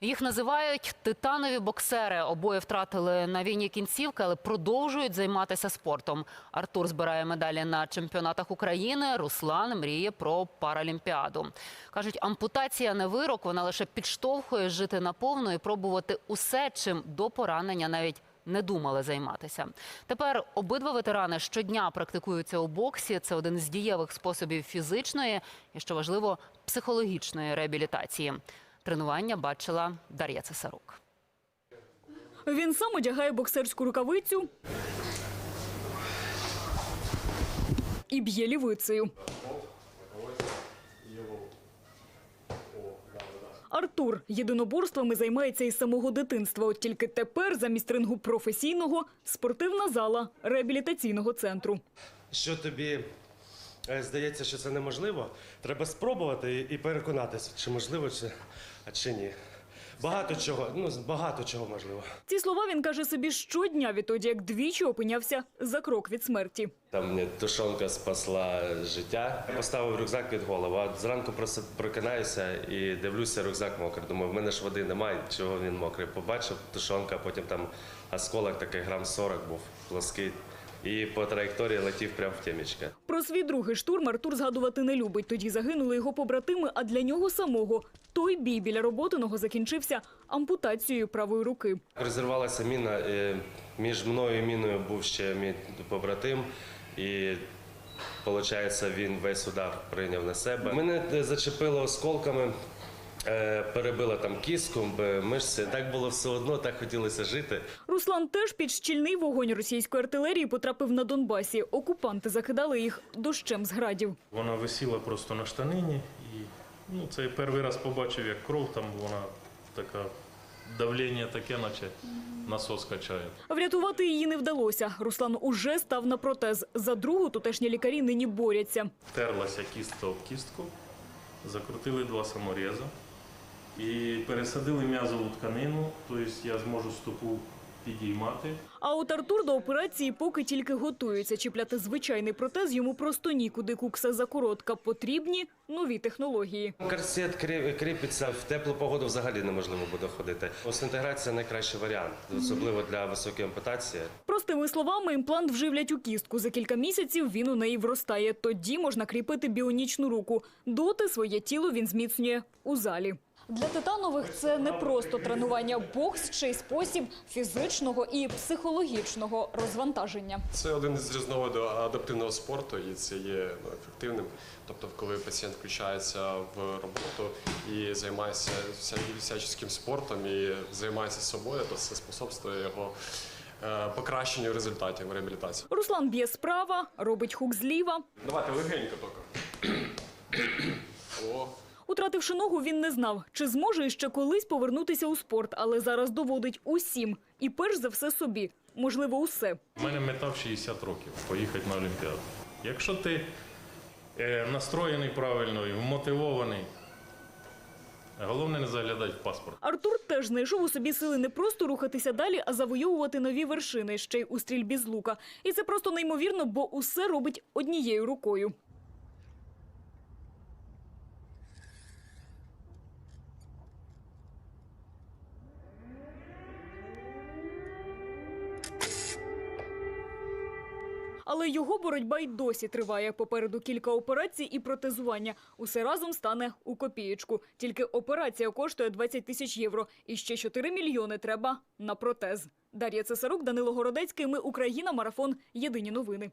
Їх називають титанові боксери. Обоє втратили на війні кінцівки, але продовжують займатися спортом. Артур збирає медалі на чемпіонатах України. Руслан мріє про паралімпіаду. Кажуть, ампутація не вирок, вона лише підштовхує жити наповну і пробувати усе, чим до поранення навіть не думали займатися. Тепер обидва ветерани щодня практикуються у боксі. Це один з дієвих способів фізичної і, що важливо, психологічної реабілітації. Тренування бачила Дар'я Цесарук. Він сам одягає боксерську рукавицю і б'є лівицею. Артур єдиноборствами займається із самого дитинства. От тільки тепер замість рингу професійного спортивна зала реабілітаційного центру. Що тобі е, здається, що це неможливо, треба спробувати і- і переконатися, чи можливо, чи, а чи ні. Багато чого, ну багато чого можливо. Ці слова він каже собі щодня, відтоді як двічі опинявся за крок від смерті. Там мені тушонка спасла життя. Поставив рюкзак під голову. А зранку просто прокинаюся і дивлюся, рюкзак мокрий. Думаю, в мене ж води немає, чого він мокрий. Побачив тушонка, потім там осколок такий грам 40 був плоский. І по траєкторії летів прямо в темечко. Про свій другий штурм Артур згадувати не любить. Тоді загинули його побратими, а для нього самого той бій біля роботиного закінчився ампутацією правої руки. Розірвалася міна. е, Між мною і міною був ще мій побратим, і виходить, він весь удар прийняв на себе. Мене е, зачепило осколками, е, перебило там кістку, мишці. Так було все одно, так хотілося жити. Руслан теж під щільний вогонь російської артилерії потрапив на Донбасі. Окупанти закидали їх дощем з градів. Вона висіла просто на штанині і ну, це я перший раз побачив, як кров там вона така давлення таке, наче насос качає. Врятувати її не вдалося. Руслан уже став на протез. За другу тутешні лікарі нині борються. Терлася кістка об кістку, закрутили два саморези і пересадили м'язову тканину, тобто я зможу стопу підіймати. А от Артур до операції поки тільки готується. Чіпляти звичайний протез йому просто нікуди. Кукса закоротка. Потрібні нові технології. Корсет кріпиться в теплу погоду взагалі неможливо буде ходити. Осінтеграція найкращий варіант, особливо для високої ампутації. Простими словами, імплант вживлять у кістку. За кілька місяців він у неї вростає. Тоді можна кріпити біонічну руку. Доти своє тіло він зміцнює у залі. Для титанових це не просто тренування, бокс ще й спосіб фізичного і психологічного розвантаження. Це один із різновидів адаптивного спорту, і це є ну, ефективним. Тобто, коли пацієнт включається в роботу і займається вся- всяческим спортом і займається собою, то це способствує його е, покращенню результатів реабілітації. Руслан б'є справа, робить хук зліва. Давайте легенько тільки. О, Утративши ногу, він не знав, чи зможе іще колись повернутися у спорт, але зараз доводить усім і перш за все собі. Можливо, усе. У мене мета в 60 років поїхати на Олімпіаду. Якщо ти е, настроєний правильно і вмотивований, головне не заглядати в паспорт. Артур теж знайшов у собі сили не просто рухатися далі, а завойовувати нові вершини, ще й у стрільбі з лука. І це просто неймовірно, бо усе робить однією рукою. Але його боротьба й досі триває. Попереду кілька операцій і протезування. Усе разом стане у копієчку. Тільки операція коштує 20 тисяч євро. І ще 4 мільйони треба на протез. Дар'я Цесарук, Данило Городецький. Ми Україна. Марафон. Єдині новини.